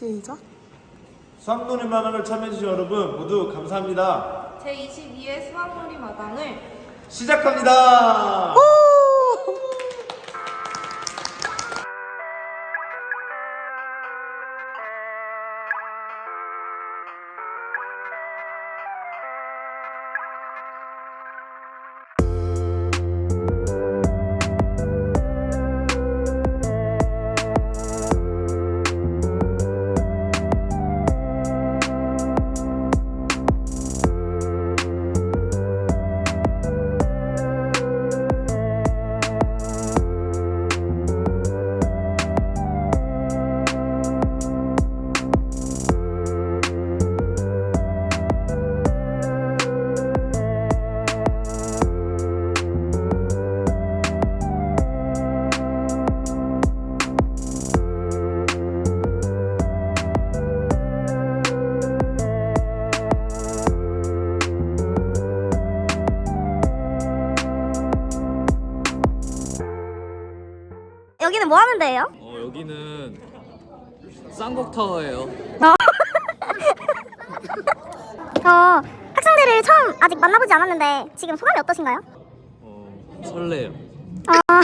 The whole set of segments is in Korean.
시작. 수학놀이 마당을 참여해주신 여러분 모두 감사합니다. 제22회 수학놀이 마당을 시작합니다. 데예요? 어, 여기는 쌍곡타워예요. 저 학생들을 처음 아직 만나보지 않았는데 지금 소감이 어떠신가요? 어, 설레요. 아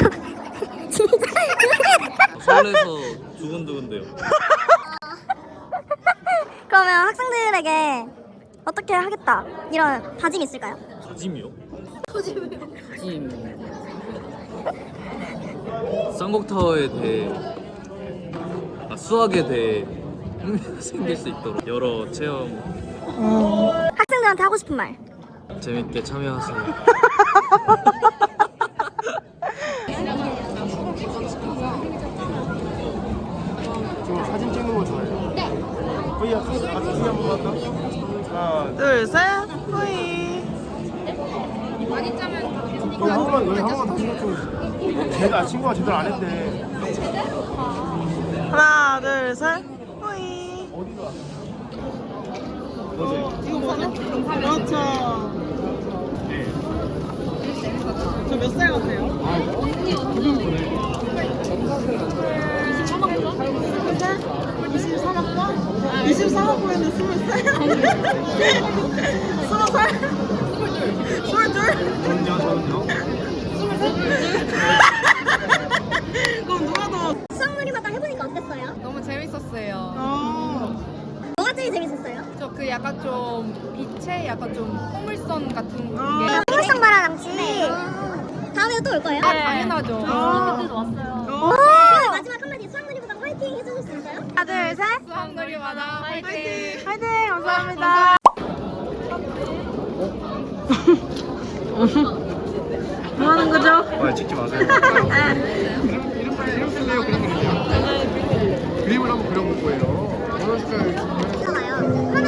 진짜 설레서 두근두근돼요. 그러면 학생들에게 어떻게 하겠다 이런 다짐이 있을까요? 다짐이요? 다짐. 쌍곡타워에 대해 아, 수학에 대해 흥미가 생길 수 있도록 여러 체험 학생들한테 하고 싶은 말 재밌게 참여하세요. 저 사진 찍는 거 좋아해요. 네. V 같이 한번 할까? 하나, 둘, 셋. 후이. 여 기한 번만 여기 한 번만 다시 좀. 제가 친구가 제대로 안 했대. 하나, 둘, 셋. 후이. 그렇죠. 저 몇 살 같아요? 24학번? 24학번에는 20살? 20살? 22? 저는요, 저는요. 그럼 누가 더? 수학놀이마당 해보니까 어땠어요? 너무 재밌었어요. 어. 뭐가 제일 재밌었어요? 저 그 약간 좀 빛의 약간 좀 포물선 같은 게 아, 생물성 바라랑치 다음에 또올 거예요? 아, 당연하죠. 어. 오! 그럼 마지막 한마디 수학놀이마당 화이팅 해주실 수 있어요? 하나, 둘, 셋. 수학놀이 마당 화이팅! 화이팅! 감사합니다. 뭐 하는 거죠? 아, 찍지 마세요. 이름 이름 이름 쓸래요? 그림 그릴게요. 그림을 한번 그려볼 거예요. 색깔? 있잖아요.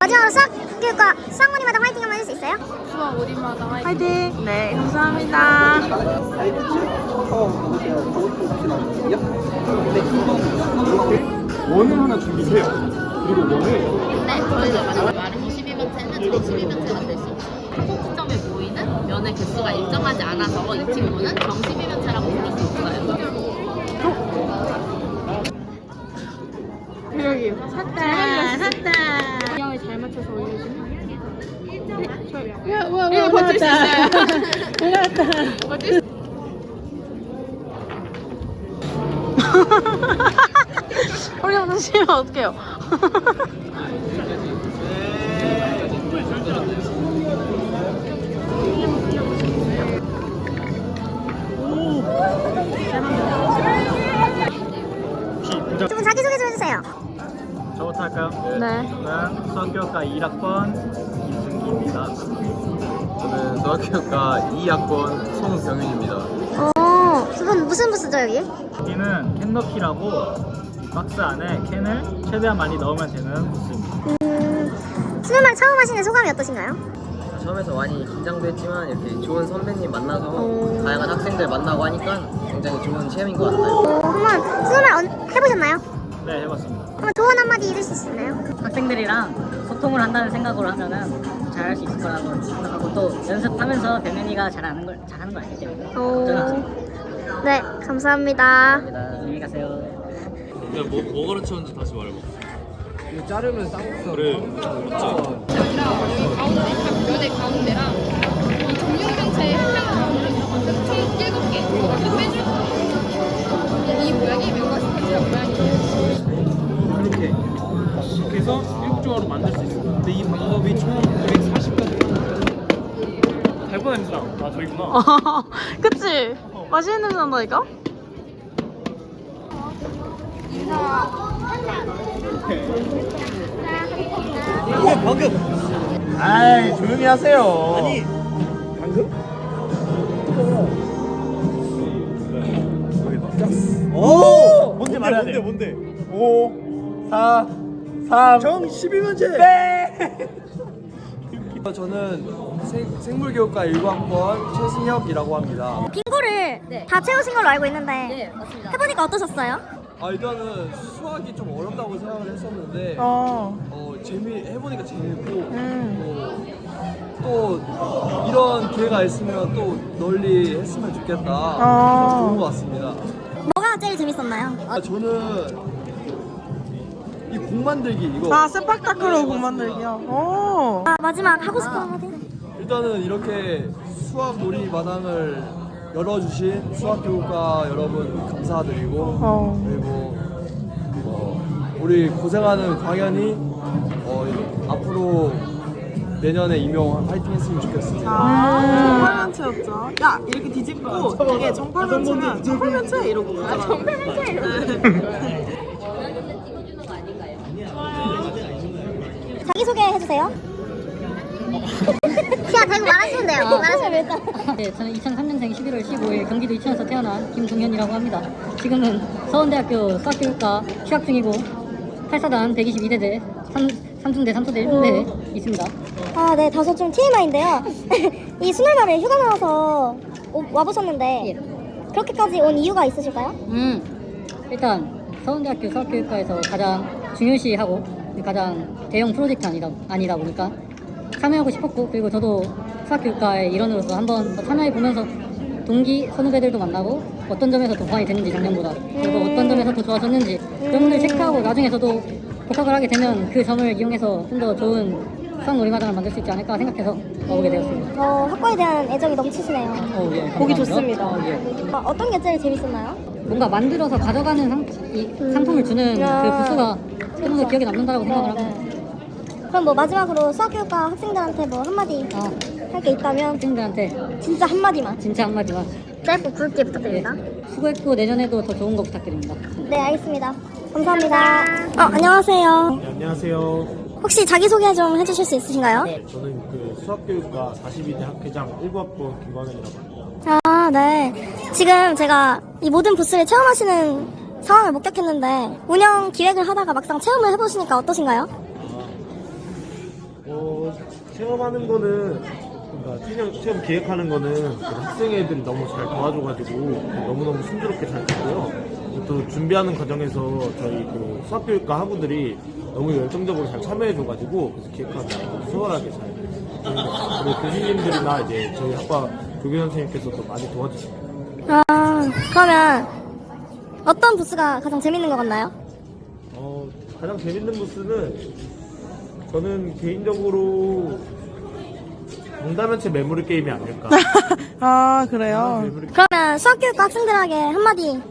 마지막으로 수학 교육과 수학문이마다 화이팅 한번 해줄 수 있어요? 수학 우리 마당 화이팅! 화이팅! 네, 감사합니다. 원을 하나 준비해요. 그리고 원을 네, 저희가 만약에 마름모 12번째는 저희 12번째가 될수 있어요. 소수점에 모이는 면의 개수가 일정하지 않아서 이 친구는 정 12번째라고 부를 수 있어요. 샀다, 샀다. 방향을 잘 맞춰서 올려주면 이거 버틸 수 있어요. 올라왔다. 우리 오늘 쉬면 어떡해요? 두 분 자기소개 좀 해주세요. 저부터 할까요? 네. 저는 수학교육과 1학번 이승기입니다. 저는 수학교육과 2학번 송병윤입니다. 오, 뭐죠 여기? 여기는 캔너키라고 이 박스 안에 캔을 최대한 많이 넣으면 되는 부스입니다. 음, 수능말 처음 하시는 소감이 어떠신가요? 처음에서 많이 긴장도 했지만 이렇게 좋은 선배님 만나서 오. 다양한 학생들 만나고 하니까 굉장히 좋은 체험인 것 같아요. 어, 한번 언- 해보셨나요? 네, 해봤습니다. 한번 조언 한마디 해주실 수 있나요? 학생들이랑 소통을 한다는 생각으로 하면은 잘 할 수 있을 거라고 생각하고 또 연습하면서 배면이가 잘하는 걸 잘하는 걸 알기 때문에 오. 네, 감사합니다. 안녕히 가세요. 야, 뭐, 뭐 가르쳤는지 다시 말해봐. 이거 자르면 쌍꺼풀. 그래, 맞지? 아니라 가운데 각 면의 가운데랑 이 정육면체의 한면 총 7개 이렇게 빼줄 거예요. 이 모양이 명과 스타지랑 모양이에요. 이렇게 이렇게 해서 일곱 조각으로 만들 수 있어요. 근데 이 방법이 총 140가지. 달고 냄새 나. 아 저기구나. 그치? 맛있는 냄새 난다니까? 아이 조용히 하세요. 아니 방금? 오! 뭔지 말해야 돼. 뭔데? 뭔데? 5 4 3 정 12문제. 네. 저는 생, 생물교육과 1학번 최승혁이라고 합니다. 빙고를 다 채우신 걸로 알고 있는데 네, 맞습니다. 해보니까 어떠셨어요? 아 일단은 수학이 좀 어렵다고 생각을 했었는데 어. 어, 재미 해보니까 재밌고 음. 또, 또 이런 기회가 있으면 또 널리 했으면 좋겠다. 어. 좋은 것 같습니다. 뭐가 제일 재밌었나요? 아 저는 이 공 만들기 이거 아, 스파타크로 공 만들기요? 오. 아, 마지막 하고 싶은 한마디. 일단은 이렇게 수학 놀이 마당을 열어주신 수학 교육과 여러분 감사드리고 어. 그리고 어, 우리 고생하는 광현이 어, 앞으로 내년에 임용 화이팅 했으면 좋겠습니다. 아, 정팔면체였죠. 야, 이렇게 뒤집고 이게 정팔면체면 정팔면체 이러고 아, 정팔면체 자기소개 해주세요. 그냥 대고 말하시면 돼요. 말하시면 일단. 네, 저는 2003년생 11월 15일 경기도 이천에서 태어난 김종현이라고 합니다. 지금은 서원대학교 수학교육과 휴학 중이고 8사단 122대대 3, 삼중대 3소대 1분대에 있습니다. 아, 네, 다소 좀 TMI인데요. 이 수능날에 휴가 나와서 오- 와보셨는데 그렇게까지 온 이유가 있으실까요? 음, 일단 서원대학교 수학교육과에서 가장 중요시하고 가장 대형 프로젝트 아니다, 아니다 보니까 참여하고 싶었고 그리고 저도 수학교육과의 일원으로서 한번 더 참여해 보면서 동기 선후배들도 만나고 어떤 점에서 더 보완이 됐는지 작년보다 그리고 어떤 점에서 더 좋아졌는지 그런 분들 체크하고 나중에 저도 복학을 하게 되면 그 점을 이용해서 좀 더 좋은 수학 놀이마당을 만들 수 있지 않을까 생각해서 와보게 되었습니다. 어, 학과에 대한 애정이 넘치시네요. 어, 예, 보기 감사합니다. 좋습니다. 어, 예. 어, 어떤 게 제일 재밌었나요? 뭔가 만들어서 가져가는 상, 이 상품을 주는 아. 그 부스가 조금 더 기억에 남는다고 생각을 네, 합니다. 네. 그럼 뭐 마지막으로 수학교육과 학생들한테 뭐 한마디 아, 할 게 있다면 학생들한테 진짜 한마디만 진짜 한마디만 짧고 굵게 부탁드립니다. 예, 수고했고 내년에도 더 좋은 거 부탁드립니다. 네, 알겠습니다. 감사합니다. 어, 안녕하세요. 네, 안녕하세요. 혹시 자기소개 좀 해주실 수 있으신가요? 저는 그 수학교육과 42대 학회장 1학번 김광현이라고 합니다. 아, 네. 지금 제가 이 모든 부스를 체험하시는 상황을 목격했는데 운영 기획을 하다가 막상 체험을 해보시니까 어떠신가요? 어, 체험하는 거는 그러니까 체험, 체험 기획하는 거는 그 학생 애들이 너무 잘 도와줘가지고 너무너무 순조롭게 잘 됐고요. 또 준비하는 과정에서 저희 그 수학교육과 학우들이 너무 열정적으로 잘 참여해줘가지고 그래서 기획하는 거 수월하게 잘 되는 것 같아요. 그리고 교수님들이나 이제 저희 학과 교교 선생님께서도 많이 도와주십니다. 아, 그러면 어떤 부스가 가장 재밌는 것 같나요? 어, 가장 재밌는 부스는 저는 개인적으로 정다면체 메모리 게임이 아닐까. 아, 그래요? 메모리 그러면 수학교육과 학생들에게 한마디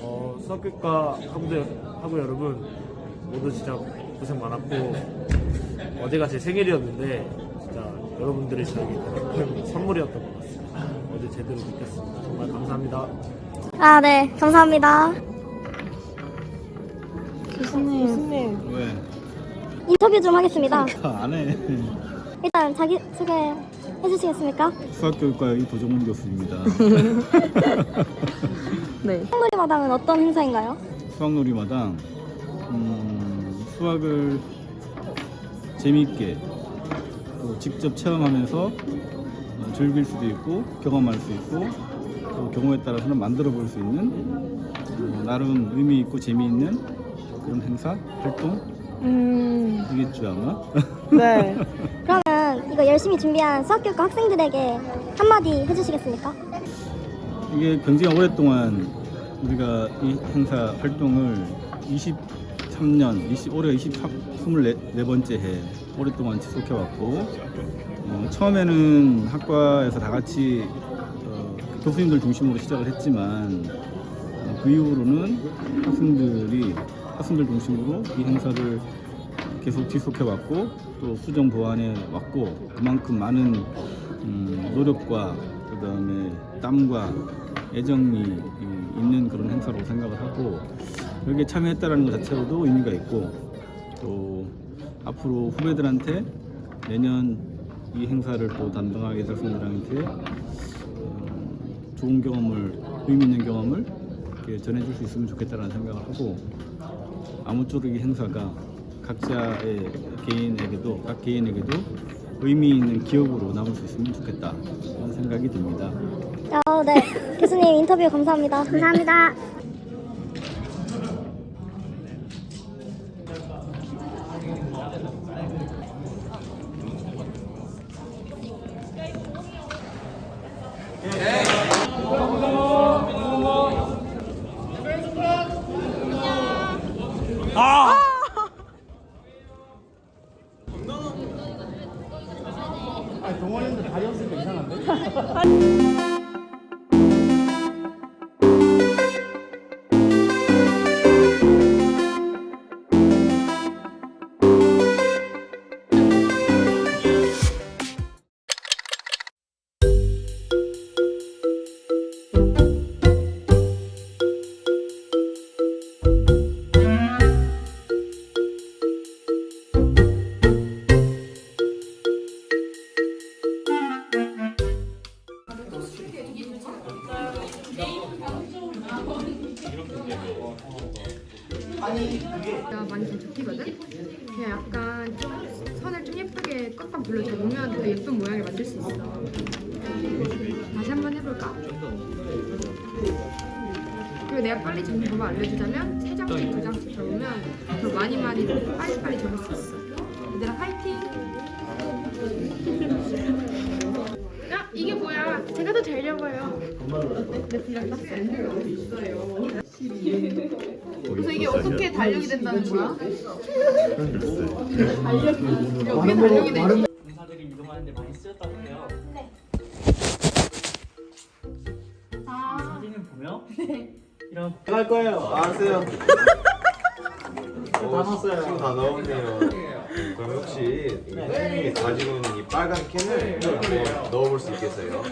어, 수학교과 학우들, 학우 여러분 모두 진짜 고생 많았고 어제가 제 생일이었는데 진짜 여러분들이 저에게 가장 큰 선물이었던 것 같습니다. 어제 제대로 느꼈습니다. 정말 감사합니다. 아, 네. 감사합니다. 교수님. 교수님. 왜? 인터뷰 좀 하겠습니다. 안 해. 일단 자기 소개 해주시겠습니까? 수학교육과의 도정훈 교수입니다. 네. 수학놀이 마당은 어떤 행사인가요? 수학놀이마당 음, 수학을 재미있게 또 직접 체험하면서 어, 즐길 수도 있고 경험할 수 있고 또 경우에 따라서는 만들어 볼 수 있는 어, 나름 의미 있고 재미있는 그런 행사 활동이겠죠 아마. 네. 그러면 이거 열심히 준비한 수학교과 학생들에게 한마디 해주시겠습니까? 이게 굉장히 오랫동안 우리가 이 행사 활동을 23년, 20, 올해 23, 24번째 해. 오랫동안 지속해왔고 어, 처음에는 학과에서 다 같이 어, 교수님들 중심으로 시작을 했지만 어, 그 이후로는 학생들이 학생들 중심으로 이 행사를 계속 지속해왔고 또 수정 보완해 왔고 그만큼 많은 음, 노력과 그 다음에 땀과 애정이 이, 있는 그런 행사라고 생각을 하고 여기에 참여했다는 것 자체로도 의미가 있고 또 앞으로 후배들한테 내년 이 행사를 또 담당하게 될 학생들한테 어, 좋은 경험을 의미 있는 경험을 이렇게 전해줄 수 있으면 좋겠다는 생각을 하고 아무쪼록 이 행사가 각자의 개인에게도 각 개인에게도 의미 있는 기억으로 남을 수 있으면 좋겠다 그런 생각이 듭니다. 어, 네. 교수님 인터뷰 감사합니다. 감사합니다. 좀 잡히거든? 그냥 약간 좀 선을 좀 예쁘게 꽉꽉 눌러주면 더 예쁜 모양을 만들 수 있어. 다시 한번 해볼까? 그리고 내가 빨리 잡는 법을 알려주자면 세 장씩 두 장씩 접으면 더 많이 많이 빨리빨리 접을 수 있어. 얘들아 파이팅! 야 이게 뭐야? 제가 더잘 접어요. 내 비랑 땄어. 이게 어떻게 달력이 된다는 거야? 여기 달력이 돼. 인사들이 이동하는데 많이 쓰였다고 해요. 네. 사진을 보면 이런 갈 거예요. 알았어요. 다 넣었어요. 지금 다 넣었네요. 그럼 혹시 이 선생님이 가지고 있는 이 빨간 캔을 한번 넣어볼 수 있겠어요?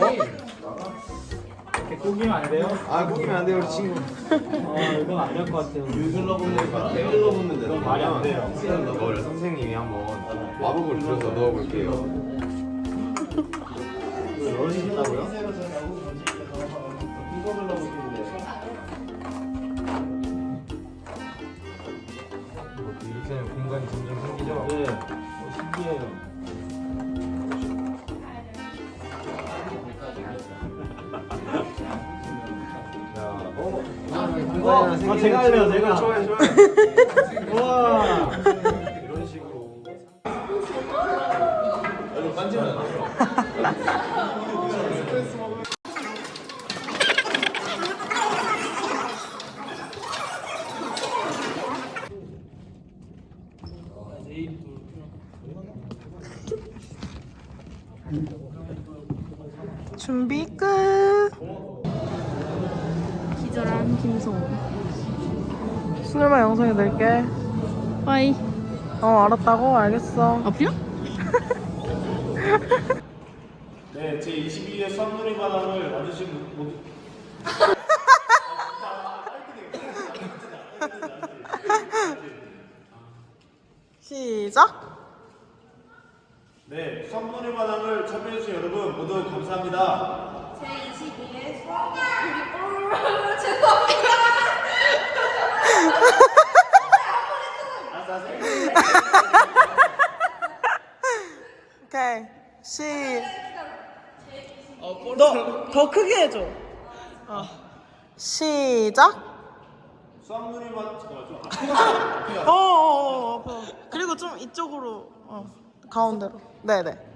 꾸기면 안 돼요? 아, 꾸기면 안 돼요, 우리 친구. 어 이건 안 될 것 같아요. 눌러붙는 것 같아요. 눌러붙는 데로 말이 안 돼요. 이거를 선생님이 한번 마법을 들여서 넣어볼게요. 넣으신다고요? 아, 제가 할래요, 제가. 좋아요, 좋아요. 우와. 이런 식으로. 준비 끝. 기절한 김송. 수능만 영상에 넣을게. 빠이. 어 알았다고 알겠어. 앞이야? 네, 제 22회 썸놀이 마당을 와주신 모두 시작. 네, 썸놀이 마당을 참여해주신 여러분 모두 감사합니다. 제 22회 수학 우리 죄송합니다. 오케이 시. 너 더 크게 해줘. 어. 시작. 수학누리만 잠깐만 좀 어, 어, 어, 어. 그리고 좀 이쪽으로 어, 가운데로. 네네.